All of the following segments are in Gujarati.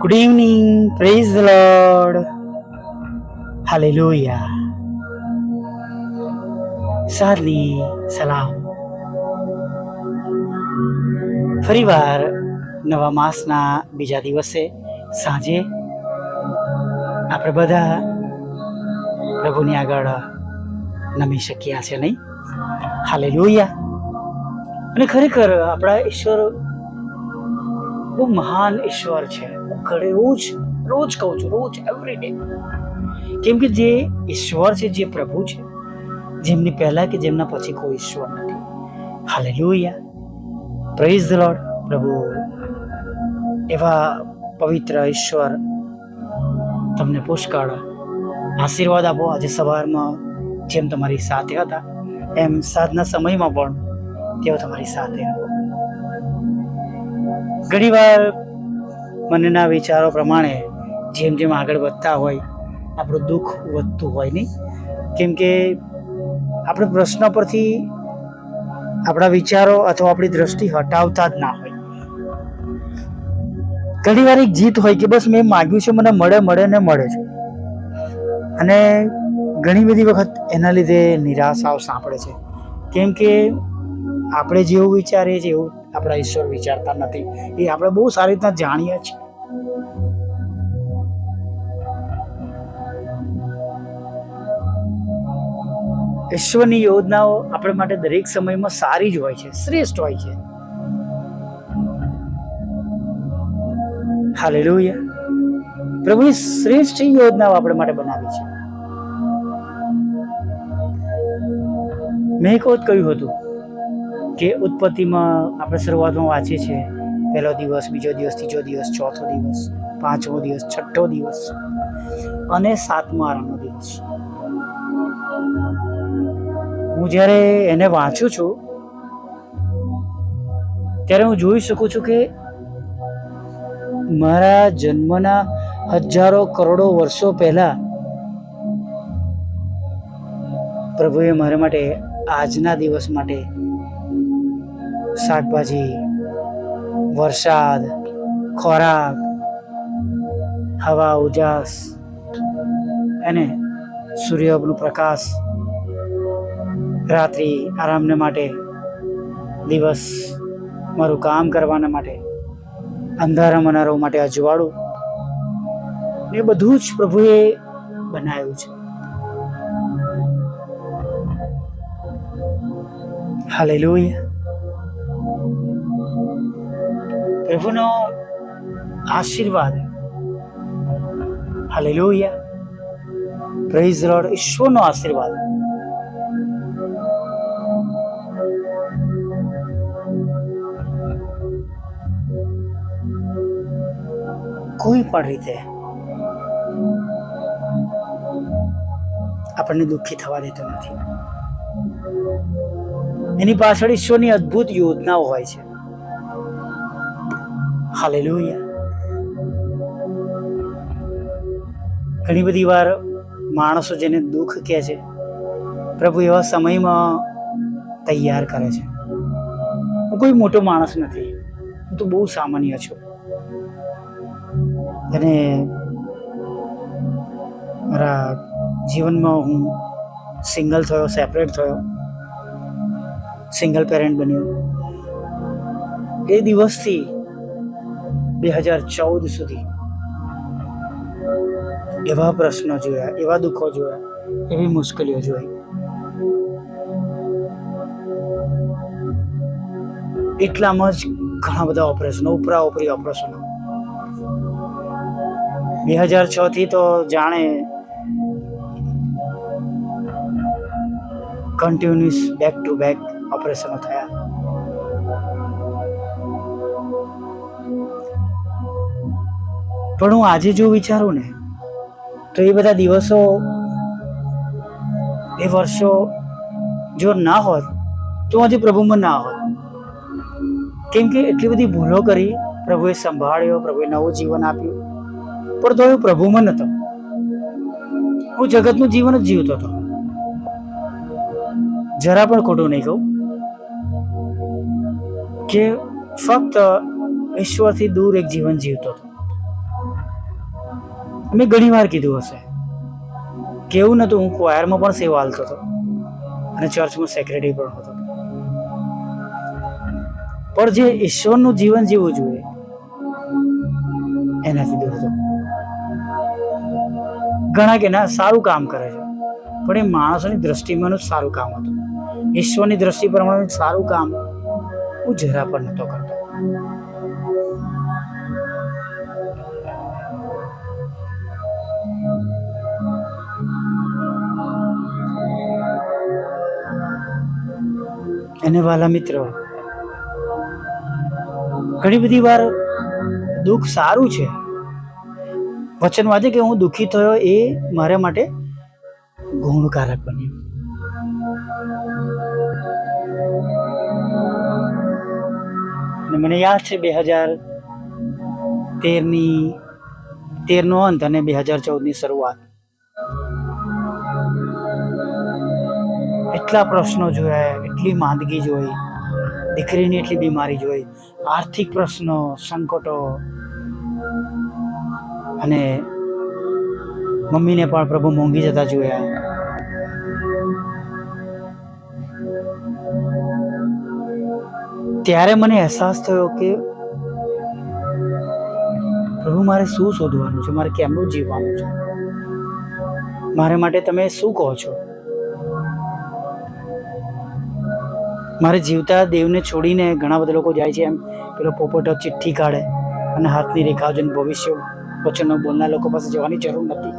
Good evening praise lord. Hallelujah. સાદની સલામ ફરીવાર નવા માસના બીજા દિવસે સાંજે આપણે બધા પ્રભુની આગળ નમી શક્યા છે નહીં હાલે અને ખરેખર આપણા ઈશ્વર બહુ મહાન ઈશ્વર છે. હું ઘરે રોજ રોજ કહું છું, રોજ એવરી ડે કેમ કે જે ઈશ્વર છે, જે પ્રભુ છે, જેમની પહેલા કે જેમના પછી કોઈ ઈશ્વર નથી. હાલે પ્રેઝ ધ લોર્ડ પ્રભુ. એવા પવિત્ર ઈશ્વર તમને પુષ્કળ આશીર્વાદ આપો. આજે સવારમાં જેમ તમારી સાથે હતા, એમ સાંજના સમયમાં પણ તેઓ તમારી સાથે રહો ઘણીવાર મનના વિચારો પ્રમાણે જેમ જેમ આગળ વધતા હોય, આપણું દુઃખ વધતું હોય નહીં. કેમ કે આપણે પ્રશ્ન પરથી આપણા વિચારો અથવા આપણી દ્રષ્ટિ હટાવતા જ ના હોય. ઘણી વાર એક જીત હોય કે બસ મેં માગ્યું છે, મને મળે મળે ને મળે છે. અને ઘણી બધી વખત એના લીધે નિરાશાઓ સાંપડે છે. કેમ કે આપણે જેવું વિચારીએ છીએ એવું આપણા ઈશ્વર વિચારતા નથી. એ આપણે બહુ સારી રીતના જાણીએ છીએ. ઈશ્વરની યોજનાઓ આપણે માટે દરેક સમયમાં સારી જ હોય છે, શ્રેષ્ઠ હોય છે. હાલેલુયા. પ્રભુની શ્રેષ્ઠ યોજનાઓ આપણે માટે બનાવી છે. મેં કહ્યું હતું કે ઉત્પત્તિમાં આપણે શરૂઆતમાં વાંચીએ છીએ. પહેલો દિવસ, બીજો દિવસ, ત્રીજો દિવસ, ચોથો દિવસ, પાંચમો દિવસ, છઠ્ઠો દિવસ અને સાતમો આરામનો દિવસ. હું જ્યારે એને વાંચું છું, ત્યારે હું જોઈ શકું છું કે મારા જન્મના હજારો કરોડો વર્ષો પહેલા પ્રભુએ મારા માટે આજના દિવસ માટે શાકભાજી, વરસાદ, ખોરાક, હવા, ઉજાસ અને સૂર્યનું પ્રકાશ રાત્રિ આરામને માટે, દિવસ મારું કામ કરવાના માટે અંધારા મનારો માટે અજવાળું. એ બધું જ પ્રભુએ બનાવ્યું છે. હાલેલુયા. પ્રભુનો આશીર્વાદ. હાલેલુયા. પ્રેઝ લોર્ડ ઈશ્વરનો આશીર્વાદ. કોઈ પણ રીતે આપણને દુઃખી થવા દેતો નથી. એની પાછળ ઈશ્વરની અદ્ભુત યોજનાઓ હોય છે. હાલેલુયા ઘણી બધી વાર માણસો જેને દુઃખ કહે છે, પ્રભુ એવા સમયમાં તૈયાર કરે છે. હું કોઈ મોટો માણસ નથી. હું તો બહુ સામાન્ય છું. અને મારા જીવનમાં હું સિંગલ થયો, સેપરેટ થયો. સિંગલ પેરેન્ટ બન્યો. એ દિવસથી બે હજાર ચૌદ સુધી. એવા પ્રશ્નો જોયા, એવા દુઃખો જોયા, એવી મુશ્કેલીઓ જોઈ. એટલામાં જ ઘણા બધા ઓપરેશનો ઉપરા ઉપરી ઓપરેશનો બે હજાર છ થી તો જાણે કન્ટિન્યુઅસ બેક ટુ બેક ઓપરેશનો થયા. પણ હું આજે જો વિચારું ને, તો એ બધા દિવસો, એ વર્ષો જો ના હોત, તો આજે પ્રભુમાં ના હોત. કેમ કે એટલી બધી ભૂલો કરી, પ્રભુએ સંભાળ્યો, પ્રભુએ નવું જીવન આપ્યું, પણ તો હું પ્રભુમાં નહોતો હું જગતનું જીવન જ જીવતો હતો. જરા પણ ખોટું નહીં કહું. કે ફક્ત ઈશ્વરથી દૂર એક જીવન જીવતો હતો. મેં ઘણી વાર કીધું હશે. કેવું નતું, હું ક્વાયરમાં પણ સેવા હાલતો હતો અને ચર્ચમાં સેક્રેટરી પણ હતો. પણ જે ઈશ્વરનું જીવન જીવવું જોઈએ, એનાથી દૂર હતો ઘણા કે ના, સારું કામ કરે છે, પણ એ માણસોની દ્રષ્ટિમાં જ સારું કામ હતું. ઈશ્વરની દ્રષ્ટિ પ્રમાણે સારું કામ હું જરા પણ નહોતો કરતો. અને વાલા મિત્રો, ઘણી બધી વાર દુઃખ સારું છે. વચન વાંચે કે હું દુઃખી થયો એ મારા માટે ગુણકારક બન્યું. મને યાદ છે બે હજાર તેરની, તેરનો અંત અને બે હજાર ચૌદની શરૂઆત. એટલા પ્રશ્નો જોયા, એટલી માંદગી જોઈ, દીકરીની એટલી બીમારી જોઈ, આર્થિક પ્રશ્નો, સંકટો. અને મમ્મીને પણ પ્રભુ મોંઘી જતા જોયા. ત્યારે મને અહેસાસ થયો કે પ્રભુ મારે શું શોધવાનું છે? મારે કેમનું જીવવાનું છે? મારે માટે તમે શું કહો છો? મારે જીવતા દેવને છોડીને ઘણા બધા લોકો જાય છે એમ. પેલો પોપટો ચિઠ્ઠી કાઢે અને હાથની રેખાઓ જોઈને ભવિષ્ય વચનો બોલનાર લોકો પાસે જવાની જરૂર નથી.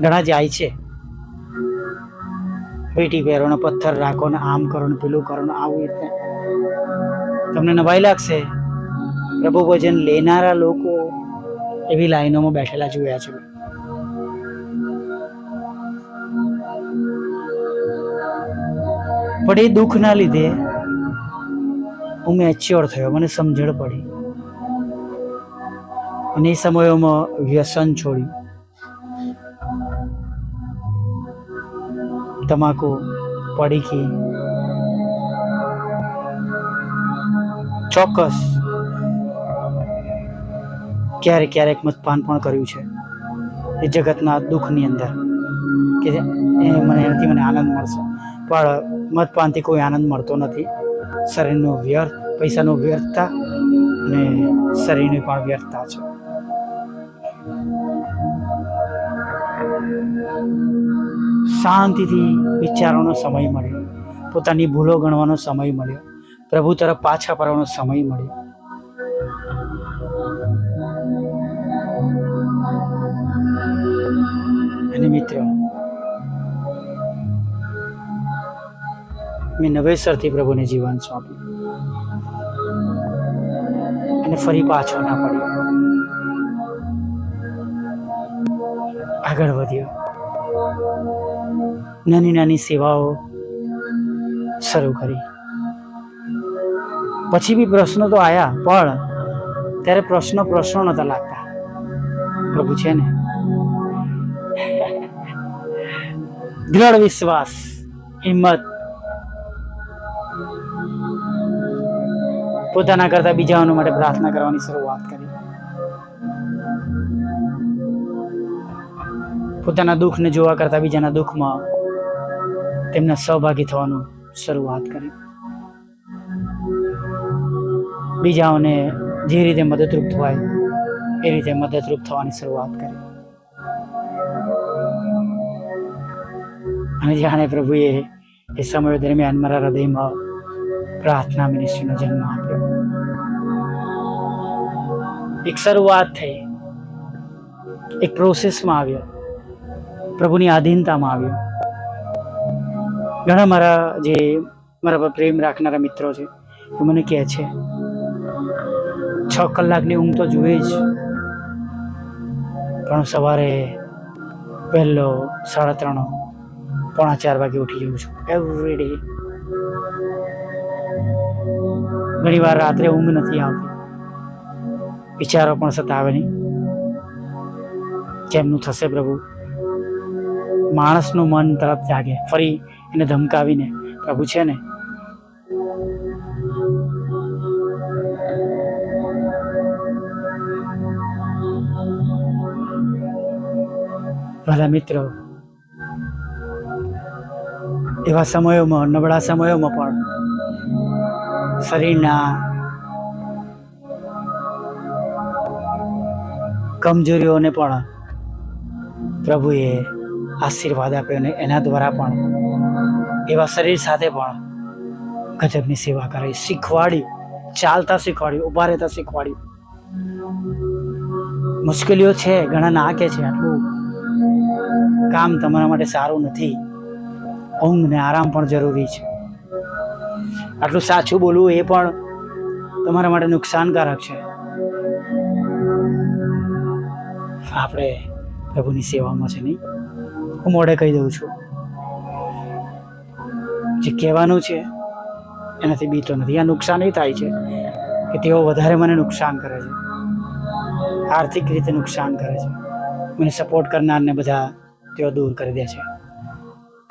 ઘણા જાય છે. પેટી પહેરો ને પથ્થર રાખો ને આમ કરો ને પેલું કરો ને આવું રીતે. તમને નવાઈ લાગશે? પ્રભુ ભજન લેનારા લોકો એવી લાઈનોમાં બેઠેલા જોયા છે. પણ એ દુઃખના લીધે હું મેચ્યોર થયો, મને સમજણ પડી. અને એ સમયોમાં વ્યસન છોડ્યું. તમાકુ પડીકી ચોક્કસ ક્યારેક ક્યારેક મતપાન પણ કર્યું છે. એ જગતના દુઃખની અંદર. કે મને એનાથી મને આનંદ મળશે. પણ મતપાનથી કોઈ આનંદ મળતો નથી. શરીરનો વ્યર્થ, પૈસાનો વ્યર્થતા અને શરીરની પણ વ્યર્થતા છે. શાંતિથી વિચારવાનો સમય મળ્યો. પોતાની ભૂલો ગણવાનો સમય મળ્યો. પ્રભુ તરફ પાછા ફરવાનો સમય મળ્યો. અને મિત્રો મેં નવેસરથી પ્રભુને જીવન સોંપ્યું. અને ફરી પાછો ના પડ્યો. આગળ વધ્યો. નાની નાની સેવાઓ શરૂ કરી. પછી બી પ્રશ્નો તો આવ્યા પણ ત્યારે પ્રશ્નો પ્રશ્નો નતા લાગતા. પ્રભુ છે ને? દ્રઢ વિશ્વાસ, હિંમત પોતાના કરતા બીજાઓ માટે પ્રાર્થના કરવાની શરૂઆત કરી. પોતાના દુઃખને જોવા કરતા બીજાના દુઃખમાં તેમના સહભાગી થવાનું શરૂઆત કરી. બીજાઓને જે રીતે મદદરૂપ થવાય, એ રીતે મદદરૂપ થવાની શરૂઆત કરી. અને જાણે પ્રભુએ એ સમય દરમિયાન મારા હૃદયમાં પ્રાર્થના મિનિસ્ટ્રીનો જન્મ આપ્યો. એક શરૂઆત થઈ. એક પ્રોસેસમાં આવ્યો. પ્રભુની આધીનતામાં આવ્યો. ઘણા મારા જે મારા પર પ્રેમ રાખનારા મિત્રો છે, એ મને કહે છે, છ કલાકની ઊંઘ તો જુએ જ. પણ સવારે વહેલો સાડા ત્રણ, પોણા ચાર વાગે ઉઠી જઉં છું એવરી ડે ઘણી વાર રાત્રે ઊંઘ નથી આવતી. વિચારો પણ સતાવે નહીં. જેમનું થશે પ્રભુ. માણસનું મન તરફ જાગે. ફરી એને ધમકાવીને, પ્રભુ છે ને? ભલા મિત્રો, એવા સમયોમાં, નબળા સમયોમાં પણ શરીરના કમજોરીઓને પણ પ્રભુએ આશીર્વાદ આપ્યો અને એના દ્વારા પણ એવા શરીર સાથે પણ ગજબની સેવા કરી શીખવાડી, ચાલતા શીખવાડી, ઊભા રહેતા શીખવાડી. મુશ્કેલીઓ છે, ઘણા નાકે છે, આટલું કામ તમારા માટે સારું નથી. ઊંઘ ને આરામ પણ જરૂરી છે. આટલું સાચું બોલવું એ પણ તમારા માટે નુકસાનકારક છે. આપણે પ્રભુની સેવામાં છે નહીં? હું મોઢે કહી દઉં છું. જે કહેવાનું છે, એનાથી બીતો નથી. આ નુકસાન એ થાય છે કે તેઓ વધારે મને નુકસાન કરે છે. આર્થિક રીતે નુકસાન કરે છે. મને સપોર્ટ કરનારને બધા તેઓ દૂર કરી દે છે.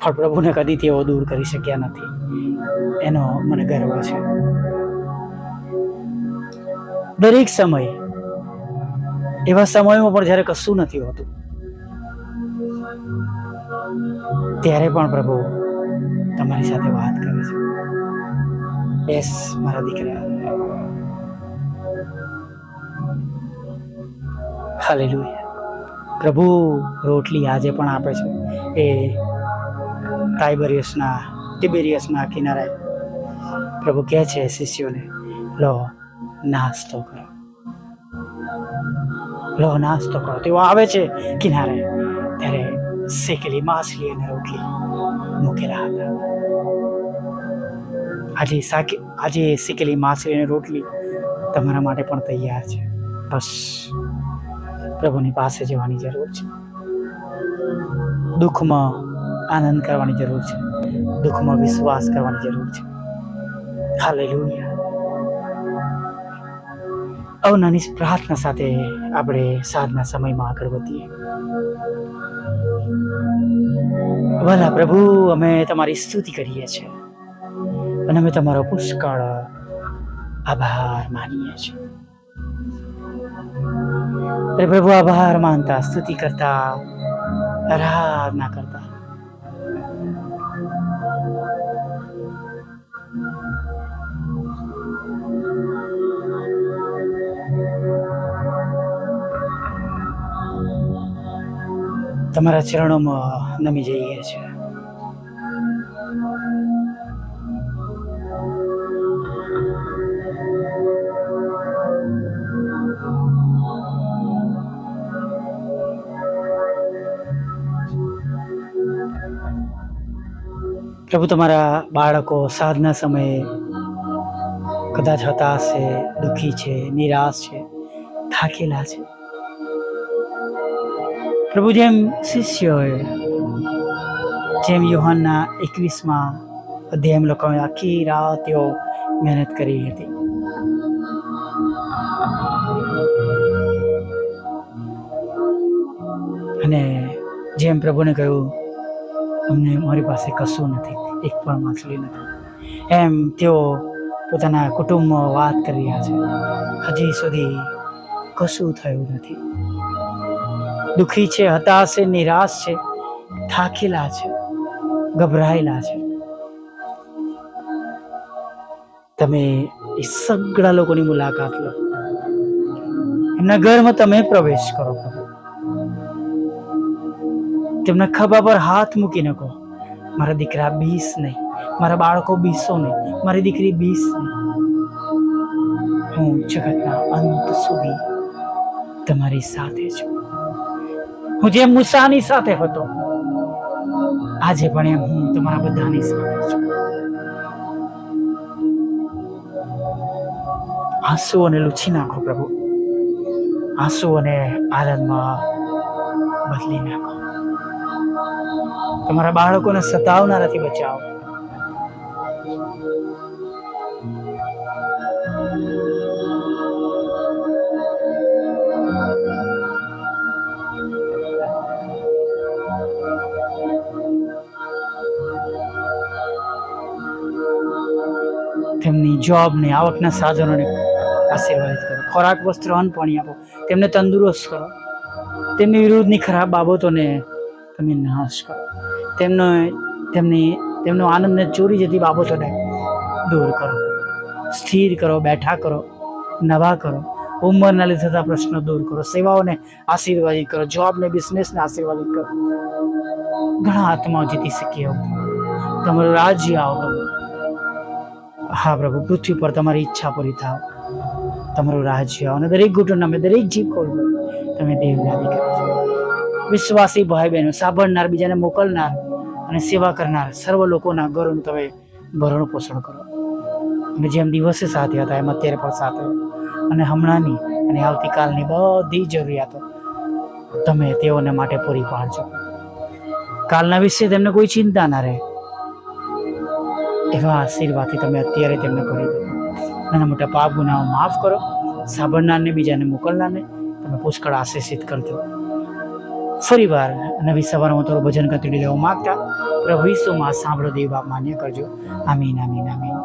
પણ પ્રભુને કદી તેઓ દૂર કરી શક્યા નથી. એનો મને ગર્વ છે. દરેક સમય એવા સમયમાં પણ જ્યારે કશું નથી હોતું, ત્યારે પણ પ્રભુ તમારી સાથે વાત કરે છે. બેસ મારા દીકરા. હાલેલુયા. પ્રભુ રોટલી આજે પણ આપે છે. એ ટાઈબરિયસના ટિબેરિયસના કિનારે પ્રભુ કહે છે, શિષ્યોને, લો, નાસ્તો કરો. લો નાસ્તો કરો. તેઓ આવે છે કિનારે. ત્યારે શેકેલી માછલી અને રોટલી મૂકેલા હતા. આજે સાકે આજે શેકેલી માછલી અને રોટલી તમારા માટે પણ તૈયાર છે. બસ. પ્રભુની પાસે જવાની જરૂર છે. દુઃખમાં આનંદ કરવાની જરૂર છે. દુઃખમાં વિશ્વાસ કરવાની જરૂર છે. હાલેલુયા. અવનાની પ્રાર્થના સાથે આપણે સાધના સમયમાં આગળ વધીએ. ભલા પ્રભુ, અમે તમારી સ્તુતિ કરીએ છીએ અને અમે તમારો પુષ્કળ આભાર માનીએ છીએ. પ્રભુ, આભાર માનતા, સ્તુતિ કરતા, આરાધના કરતા. તમારા ચરણોમાં નમી જઈએ છીએ. પ્રભુ, તમારા બાળકો સાધના સમયે કદાચ હતાશ છે, દુઃખી છે, નિરાશ છે, થાકેલા છે. પ્રભુ જેમ શિષ્યોએ જેમ યુહાનના એકવીસમાં અધ્યાયમ લોકોએ આખી રાત તેઓ મહેનત કરી હતી. અને જેમ પ્રભુને કહ્યું, અમને મારી પાસે કશું નથી, એક પણ માછલી નથી. એમ તેઓ પોતાના કુટુંબમાં વાત કરી રહ્યા છે. હજી સુધી કશું થયું નથી. દુઃખી છે, હતાશ છે, નિરાશ છે, થાકેલા છે, ગભરાયેલા છે. તમે એ સગળા લોકોની મુલાકાત લો. એમના ઘરમાં તમે પ્રવેશ કરો. તેમના ખભા પર હાથ મૂકીને કહો, મારા દીકરા બીસ નહીં, મારા બાળકો બીસો નહીં, મારી દીકરી બીસ નહીં. હું જગતના અંત સુધી તમારી સાથે છું. હું જેમ મુસાની સાથે હતો, આજે પણ એમ હું તમારા બધાની સાથે છું. આંસુ અને લૂછી નાખો પ્રભુ. આંસુ અને આનંદમાં બદલી નાખો. તમારા બાળકોને સતાવનારાથી બચાવો. જોબને આવકના સાધનોને આશીર્વાદિત કરો. ખોરાક વસ્ત્ર અન્ન પાણી આપો. તેમને તંદુરસ્ત કરો. તેમની વિરુદ્ધની ખરાબ બાબતોને તમે નાશ કરો. તેમનો, તેમની, તેમનો આનંદને ચોરી જતી બાબતોને દૂર કરો. સ્થિર કરો, બેઠા કરો, નવા કરો. ઉંમરના લીધે થતા પ્રશ્નો દૂર કરો. સેવાઓને આશીર્વાદિત કરો. જોબને, બિઝનેસને આશીર્વાદિત કરો. ઘણા આત્માઓ જીતી શકીએ તમારું રાજ્ય આવો. હા પ્રભુ, પૃથ્વી પર તમારી ઈચ્છા પૂરી થાવ. તમારું રાજ્ય અને દરેક ઘૂંટણ અમે દરેક જીભ ખોલ તમે દેવના દીકરા છો. વિશ્વાસી ભાઈ બહેનો સાંભળનાર, બીજાને મોકલનાર અને સેવા કરનાર સર્વ લોકોના ઘરોનું તમે ભરણ પોષણ કરો. અને જેમ દિવસે સાથે હતા, એમ અત્યારે પણ સાથે. અને હમણાંની અને આવતીકાલની બધી જરૂરિયાતો તમે તેઓને માટે પૂરી પાડજો. કાલના વિશે તેમને કોઈ ચિંતા ના રહે. એવા આશીર્વાદથી તમે અત્યારે તેમને ભરી દો. નાના મોટા પાપ ગુનાઓ માફ કરો. સાંભળનારને બીજાને મોકલનારને તમે પુષ્કળ આશીષિત કરજો. ફરી વાર નવી સવારમાં થોડું ભજન કતરી લેવા માગતા પ્રભુ ઈસુમાં સાંભળો દેવ બાપ માન્ય કરજો. આમીન આમીન આમીન.